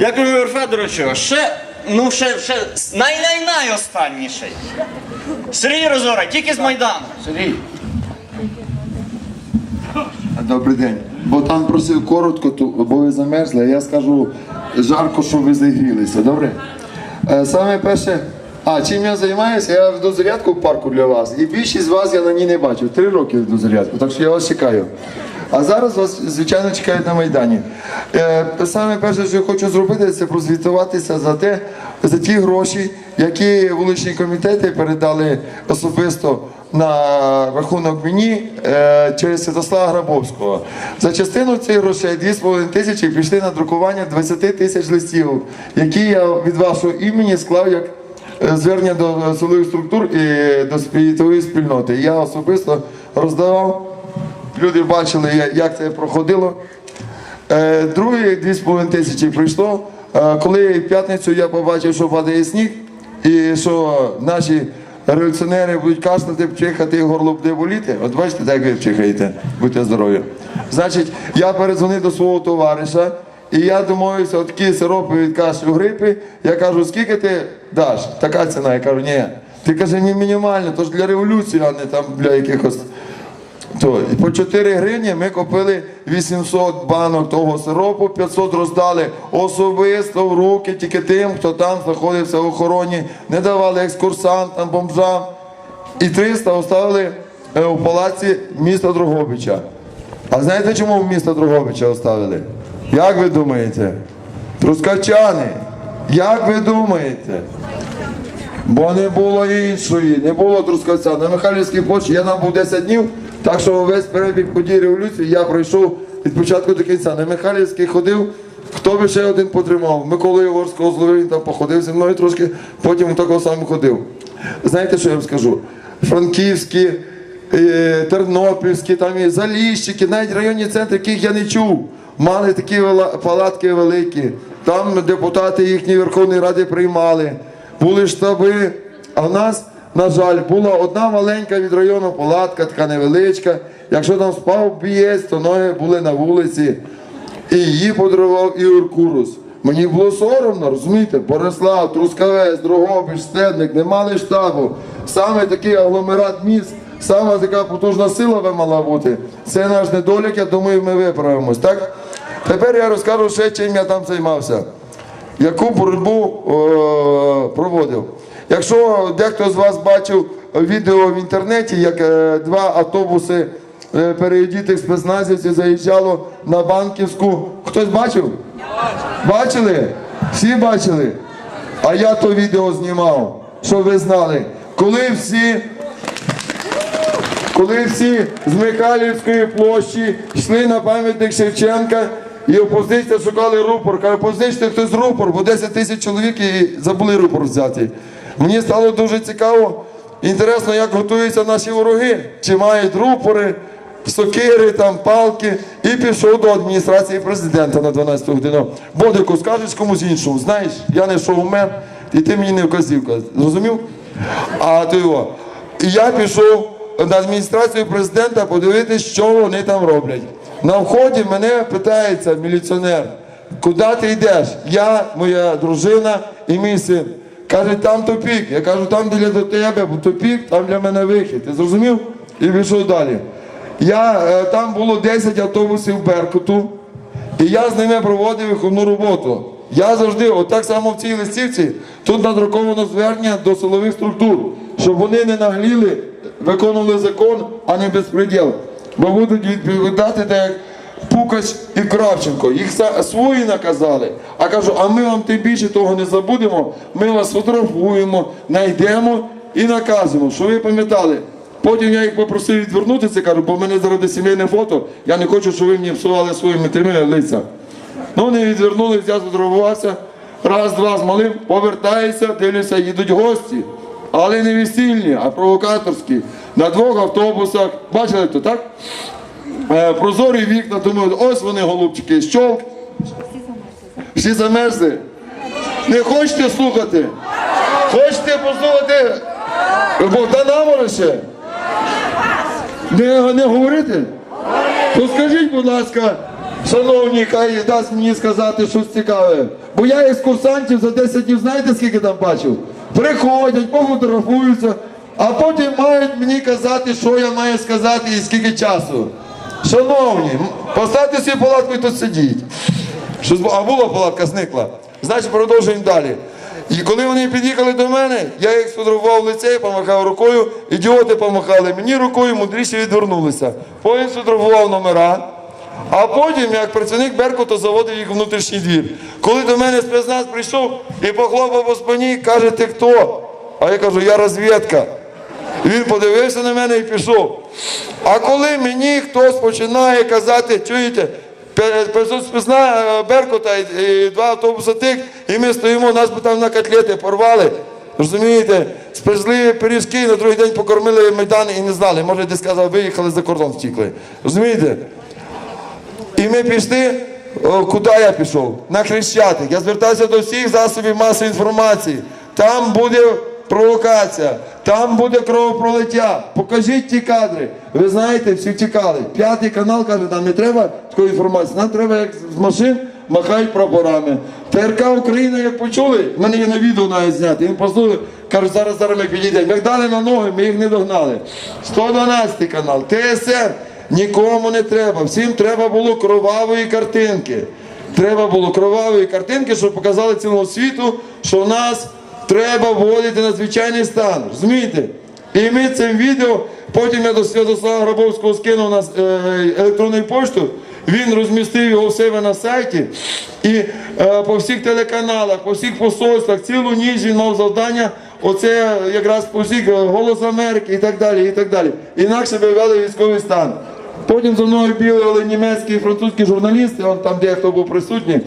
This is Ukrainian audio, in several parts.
Я кажу, Ігор Федоровичу, ще, ну ще, ще най-най-най останніший. Сергій Розора, тільки з Майдану. Сергій. Добрий день. Богдан просив коротко, то- бо ви замерзли, а я скажу жарко, щоб ви зігрілися, добре? Е, Саме перше, а чим я займаюся? Я веду зарядку в парку для вас. І більшість з вас я на ній не бачив. Три роки веду зарядку, так що я вас чекаю. А зараз вас, звичайно, чекають на Майдані. Е, Саме перше, що я хочу зробити, це прозвітуватися за те, за ті гроші, які вуличні комітети передали особисто на рахунок мені е, через Святослава Грабовського. За частину цих грошей 2,5 тисячі пішли на друкування 20 тисяч листів, які я від вашого імені склав як е, звернення до силових структур і до світової спільноти. Я особисто роздавав. Люди бачили, як це проходило. Е, Друге 2,5 тисячі прийшло. Е, Коли в п'ятницю я побачив, що падає сніг, і що наші революціонери будуть кашляти, чихати, горло буде боліти. От бачите, так ви чихаєте, будьте здорові. Значить, я передзвонив до свого товариша, і я домовився, от такі сиропи від кашлю грипи. Я кажу, скільки ти даш? Така ціна. Я кажу, ні. Ти каже, ні мінімально, то ж для революції, а не там для якихось. То, і по 4 гривні ми купили 800 банок того сиропу, 500 роздали особисто в руки тільки тим, хто там знаходився в охороні, не давали екскурсантам, бомжам. І 300 оставили е, у палаці міста Дрогобича. А знаєте, чому в місто Дрогобича оставили? Як ви думаєте? Трускавчани. Як ви думаєте? Бо не було іншої, не було трускавця. На Михайлівській площі я там був 10 днів, так що весь перебіг подій революції я пройшов від початку до кінця. На Михайлівській ходив, хто би ще один потримав. Микола Єгорського зловив, він там походив зі мною трошки, потім такого самого ходив. Знаєте, що я вам скажу? Франківські, е, Тернопільські, там і Заліщики, навіть районні центри, яких я не чув, мали такі палатки великі. Там депутати їхньої Верховної Ради приймали були штаби. А в нас, на жаль, була одна маленька від району палатка, така невеличка. Якщо там спав бієць, то ноги були на вулиці. І її подарував Ігор Курус. Мені було соромно, розумієте? Борислав, Трускавець, Дрогобич, Стедник, не мали штабу. Саме такий агломерат міст, саме така потужна сила би мала бути. Це наш недолік, я думаю, ми виправимось. Так? Тепер я розкажу ще, чим я там займався яку боротьбу е, проводив. Якщо дехто з вас бачив відео в інтернеті, як е, два автобуси е, переодітих спецназівців заїжджало на банківську. Хтось бачив? Бачили? Всі бачили? А я то відео знімав, щоб ви знали. Коли всі коли всі з Михайлівської площі йшли на пам'ятник Шевченка і опозиція шукали рупор. Каже, позичте хтось рупор, бо 10 тисяч чоловік і забули рупор взяти. Мені стало дуже цікаво, інтересно, як готуються наші вороги, чи мають рупори, сокири, там, палки, і пішов до адміністрації президента на 12 годину. Бодику, скажеш комусь іншому, знаєш, я не шоумен, і ти мені не вказівка. Зрозумів? А то його. І я пішов на адміністрацію президента подивитися, що вони там роблять. На вході мене питається міліціонер, куди ти йдеш? Я, моя дружина і мій син. Каже, там тупік. Я кажу, там біля до тебе, бо тупік, там для мене вихід. Ти зрозумів? І пішов далі. Я, е, там було 10 автобусів Беркуту, і я з ними проводив виховну роботу. Я завжди, отак само в цій листівці, тут надруковано звернення до силових структур, щоб вони не нагліли, виконували закон, а не безпреділ. Бо будуть відповідати так як Пукач і Кравченко. Їх свої наказали. А кажу, а ми вам тим більше того не забудемо. Ми вас фотографуємо, знайдемо і наказуємо, що ви пам'ятали. Потім я їх попросив відвернутися, кажу, бо в мене заради сімейне фото, я не хочу, щоб ви мені псували своїми тими лиця. Ну, вони відвернулися, я сфотографувався, раз, два змолив, повертаюся, дивлюся, їдуть гості. Але не весільні, а провокаторські. На двох автобусах. Бачили то, так? Е, прозорі вікна, думаю, ось вони, голубчики, щолк. Всі замерзли. Не хочете слухати? Хочете послухати Богдана Мороше? Не, не говорити? То скажіть, будь ласка, Шановні, хай дасть мені сказати щось цікаве. Бо я екскурсантів за 10 днів, знаєте, скільки там бачив? Приходять, пофотографуються, а потім мають мені казати, що я маю сказати і скільки часу. Шановні, поставте свою палатку і тут сидіть. А була палатка, зникла. Значить, продовжуємо далі. І коли вони під'їхали до мене, я їх сфотографував в лице, помахав рукою, ідіоти помахали мені рукою, мудріші відвернулися. Потім сфотографував номера. А потім, як працівник Беркута, заводив їх внутрішній двір. Коли до мене спецназ прийшов і похлопав по спині, каже, ти хто? А я кажу, я розвідка. Він подивився на мене і пішов. А коли мені хтось починає казати, чуєте, пе- пе- спецна Беркута і, і два автобуси тих, і ми стоїмо, нас би там на котлети порвали. Розумієте, спекли пиріжки, на другий день покормили Майдан і не знали. Може, десь сказав, виїхали за кордон втікли. Розумієте? І ми пішли, куди я пішов? На Хрещатик. Я звертався до всіх засобів масової інформації. Там буде провокація, там буде кровопролиття. Покажіть ті кадри. Ви знаєте, всі втікали. П'ятий канал каже, нам не треба такої інформації. Нам треба, як з машин махають прапорами. ТРК Україна, як почули, в мене є на відео навіть зняти. Він послухав, кажуть, зараз зараз ми підійдемо. Як дали на ноги, ми їх не догнали. 112 канал, ТСР. Нікому не треба. Всім треба було кровавої картинки. Треба було кровавої картинки, щоб показали цілому світу, що нас треба вводити на звичайний стан. Розумієте? І ми цим відео, потім я до Святослава Грабовського скинув на е, електронну пошту. Він розмістив його у себе на сайті і е, по всіх телеканалах, по всіх посольствах, цілу ніч він мав завдання. Оце якраз по всіх е, голос Америки і так далі. і так далі. Інакше би ввели військовий стан. Потім за мною бігали німецькі і французькі журналісти, он там дехто був присутній,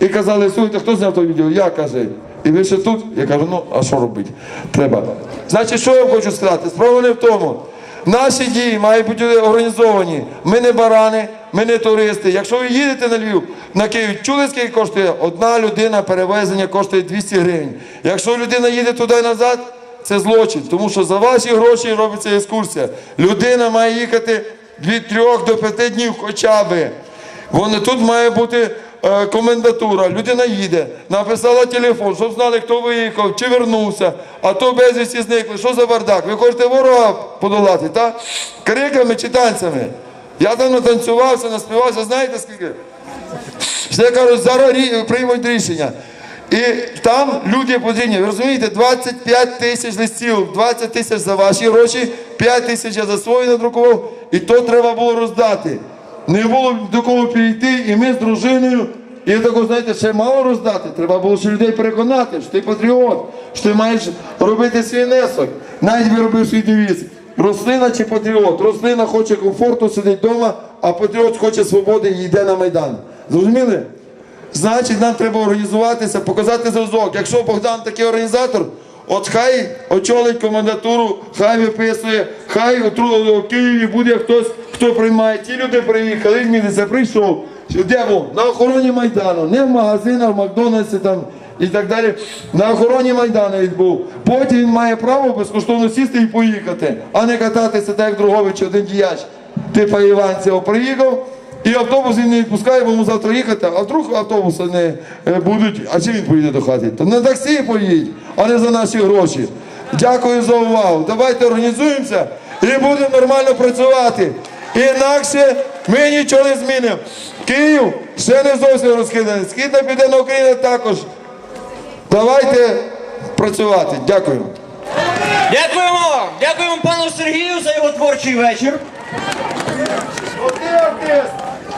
і казали, слухайте, хто зняв то відео? Я каже. І ви ще тут? Я кажу, ну а що робити? Треба. Значить, що я хочу сказати? Справа не в тому. Наші дії мають бути організовані. Ми не барани, ми не туристи. Якщо ви їдете на Львів, на Київ, чули, скільки коштує? Одна людина перевезення коштує 200 гривень. Якщо людина їде туди і назад, це злочин, тому що за ваші гроші робиться екскурсія. Людина має їхати від трьох до п'яти днів хоча би. Вони тут має бути комендатура. Людина їде, написала телефон, щоб знали, хто виїхав, чи вернувся, а то безвісті зникли. Що за бардак? Ви хочете ворога подолати, так? Криками чи танцями. Я там натанцювався, наспівався, знаєте скільки? Все кажуть, зараз приймуть рішення. І там люди потрібні, ви розумієте, 25 тисяч листів, 20 тисяч за ваші гроші, 5 тисяч я за свої надрукував, і то треба було роздати. Не було до кого підійти, і ми з дружиною, і тако, знаєте, ще мало роздати. Треба було ще людей переконати, що ти патріот, що ти маєш робити свій внесок. Навіть виробив свій девіз. Рослина чи патріот? Рослина хоче комфорту, сидить вдома, а патріот хоче свободи і йде на Майдан. Зрозуміли? Значить, нам треба організуватися, показати зразок. Якщо Богдан такий організатор, от хай очолить комендатуру, хай виписує, хай у Києві буде хтось, хто приймає. Ті люди приїхали, він місяця прийшов. Де був? На охороні Майдану, не в магазинах, в Макдональдсі там і так далі. На охороні Майдану він був. Потім він має право безкоштовно сісти і поїхати, а не кататися так, як Другович, один діяч. Типа Іванців приїхав. І автобус він не відпускає, бо йому завтра їхати, а вдруг автобуси не е, будуть, а чи він поїде до хати? То на таксі поїдь, а не за наші гроші. Дякую за увагу. Давайте організуємося і будемо нормально працювати. Інакше ми нічого не змінимо. Київ ще не зовсім розкиданий. Східна південна Україна також. Давайте працювати. Дякую. Дякуємо вам! Дякуємо пану Сергію за його творчий вечір. Ти артист,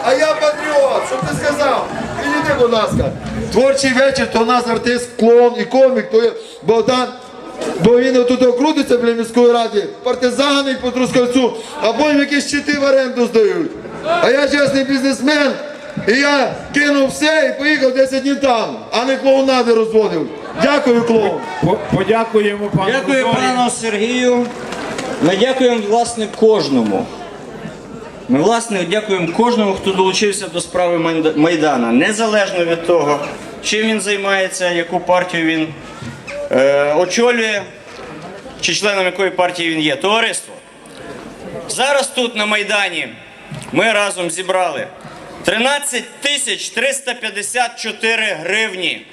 а я патріот. Що ти сказав? Підійди, будь ласка. Творчий вечір, то у нас артист, клоун і комік, то є Богдан. Бо він тут крутиться біля міської ради, партизани по Трускавцю, а потім якісь щити в оренду здають. А я чесний бізнесмен, і я кинув все і поїхав 10 днів там, а не клоунади розводив. Дякую, клоун. Подякуємо пану Дякую пану Сергію. Ми дякуємо, власне, кожному. Ми, власне, дякуємо кожному, хто долучився до справи Майдана, незалежно від того, чим він займається, яку партію він е, очолює, чи членом якої партії він є. Товариство. Зараз тут на Майдані ми разом зібрали 13 тисяч 354 гривні.